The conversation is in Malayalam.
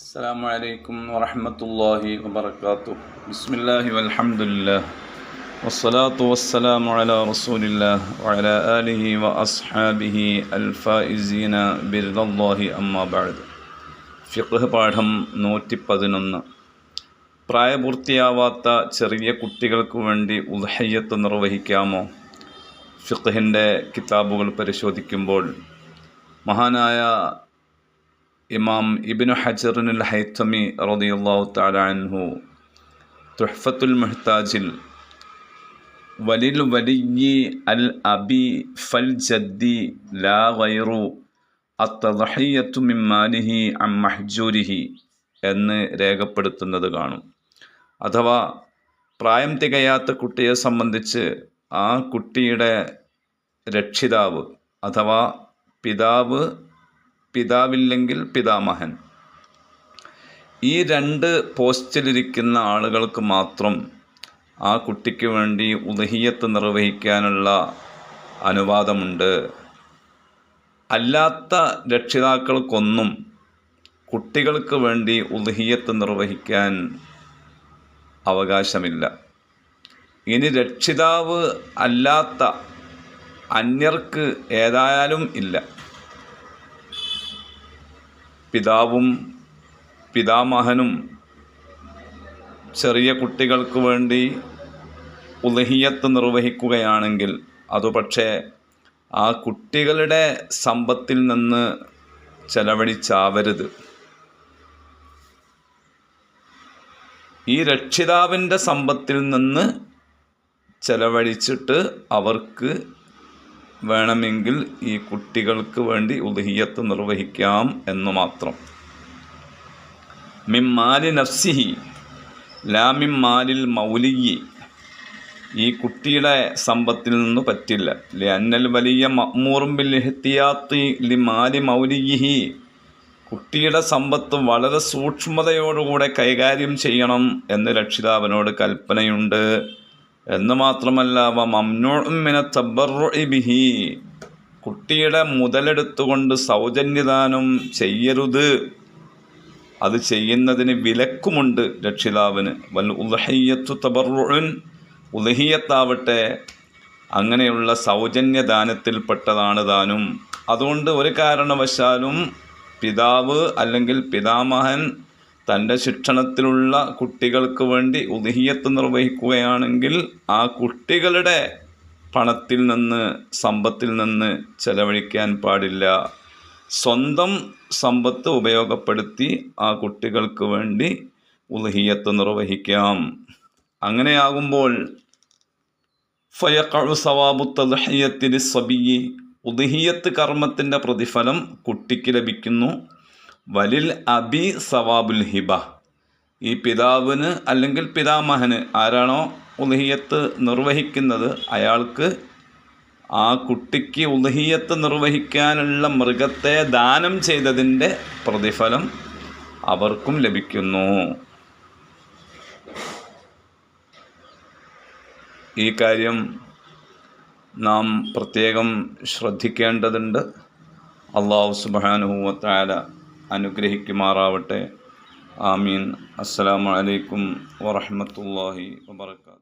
السلام عليكم ورحمة الله وبركاته بسم الله والحمد لله والصلاة والسلام على رسول الله وعلى آله وأصحابه الفائزين برضا الله أما بعد ഫിഖ് പാഠം നൂറ്റി പതിനൊന്ന് പ്രായപൂർത്തിയാവാത്ത ചെറിയ കുട്ടികൾക്ക് വേണ്ടി ഉദ്ഹയ്യത്ത് നിർവഹിക്കാമോ ഫിഖിൻ്റെ കിതാബുകൾ പരിശോധിക്കുമ്പോൾ മഹാനായ ഇമാം ഇബിനു ഹജറിനുൽ ഹൈത്തമി തആല അൻഹു തുഹ്ഫത്തുൽ മുഹ്താജിൽ വലിൽ വലിയി അൽ അബി ഫൽ ജദ്ദി ലാ വൈറു അത്തദഹിയത്തു മിമ്മാലിഹി അം മഹ്ജൂരിഹി എന്ന് രേഖപ്പെടുത്തുന്നത് കാണും. അഥവാ പ്രായം തികയാത്ത കുട്ടിയെ സംബന്ധിച്ച് ആ കുട്ടിയുടെ രക്ഷിതാവ് അഥവാ പിതാവ് പിതാവില്ലെങ്കിൽ പിതാമഹൻ. ഈ രണ്ട് പോസ്റ്റിലിരിക്കുന്ന ആളുകൾക്ക് മാത്രം ആ കുട്ടിക്ക് വേണ്ടി ഉദഹീയത്ത് നിർവഹിക്കാനുള്ള അനുവാദമുണ്ട്. അല്ലാത്ത രക്ഷിതാക്കൾക്കൊന്നും കുട്ടികൾക്ക് വേണ്ടി ഉദഹീയത്ത് നിർവഹിക്കാൻ അവകാശമില്ല. ഇനി രക്ഷിതാവ് അല്ലാത്ത അന്യർക്ക് ഏതായാലും ഇല്ല. പിതാവും പിതാമഹനും ചെറിയ കുട്ടികൾക്ക് വേണ്ടി ഉലഹിയത്ത് നിർവഹിക്കുകയാണെങ്കിൽ അതു പക്ഷേ ആ കുട്ടികളുടെ സമ്പത്തിൽ നിന്ന് ചെലവഴിച്ചാവരുത്. ഈ രക്ഷിതാവിന്റെ സമ്പത്തിൽ നിന്ന് ചെലവഴിച്ചിട്ട് അവർക്ക് വേണമെങ്കിൽ ഈ കുട്ടികൾക്ക് വേണ്ടി ഉദഹിയത്ത് നിർവഹിക്കാം എന്ന് മാത്രം. മിമ്മാലി നഫ്സിഹി ലാമിം മാലിൽ മൗലിയി. ഈ കുട്ടിയുടെ സമ്പത്തിൽ നിന്ന് പറ്റില്ല. അന്നൽ വലിയ മഅ്മൂറും ബിൽ ഇഹ്തിയാത്തി ലി മാലി മൗലിയിഹി. കുട്ടിയുടെ സമ്പത്ത് വളരെ സൂക്ഷ്മതയോടുകൂടെ കൈകാര്യം ചെയ്യണം എന്ന് രക്ഷിതാവിനോട് കൽപ്പനയുണ്ട്. എന്ന് മാത്രമല്ല വ മംനുമിന ബിഹി കുട്ടിയുടെ മുതലെടുത്തുകൊണ്ട് സൗജന്യദാനം ചെയ്യരുത്. അത് ചെയ്യുന്നതിന് വിലക്കുമുണ്ട് രക്ഷിതാവിന്. വൽ ഉദഹയ്യത്തു തബറുൻ ഉദഹിയത്താവട്ടെ അങ്ങനെയുള്ള സൗജന്യദാനത്തിൽപ്പെട്ടതാണ് താനും അതുകൊണ്ട് ഒരു കാരണവശാലും പിതാവ് അല്ലെങ്കിൽ പിതാമഹൻ തന്റെ ശിക്ഷണത്തിലുള്ള കുട്ടികൾക്ക് വേണ്ടി ഉദഹീയത്ത് നിർവഹിക്കുകയാണെങ്കിൽ ആ കുട്ടികളുടെ പണത്തിൽ നിന്ന് സമ്പത്തിൽ നിന്ന് ചെലവഴിക്കാൻ പാടില്ല. സ്വന്തം സമ്പത്ത് ഉപയോഗപ്പെടുത്തി ആ കുട്ടികൾക്ക് വേണ്ടി ഉദഹീയത്ത് നിർവഹിക്കാം. അങ്ങനെയാകുമ്പോൾ ഫയക്കഴു സവാബു തലഹയ്യത്തിന് സബിയി ഉദഹീയത്ത് കർമ്മത്തിന്റെ പ്രതിഫലം കുട്ടിക്ക് ലഭിക്കുന്നു. വലിൽ അബി സവാബുൽ ഹിബ. ഈ പിതാവിന് അല്ലെങ്കിൽ പിതാമഹന് ആരാണോ ഉലഹിയത്ത് നിർവഹിക്കുന്നത് അയാൾക്ക് ആ കുട്ടിക്ക് ഉലഹിയത്ത് നിർവഹിക്കാനുള്ള മൃഗത്തെ ദാനം ചെയ്തതിന്റെ പ്രതിഫലം അവർക്കും ലഭിക്കുന്നു. ഈ കാര്യം നാം പ്രത്യേകം ശ്രദ്ധിക്കേണ്ടതുണ്ട്. അള്ളാഹു സുബാനുഭവത്തായ അനുഗ്രഹിക്കുമാറാവട്ടെ. ആമീൻ. അസ്സലാമു അലൈക്കും വറഹമത്തല്ലാഹി വബർക്കാത്തു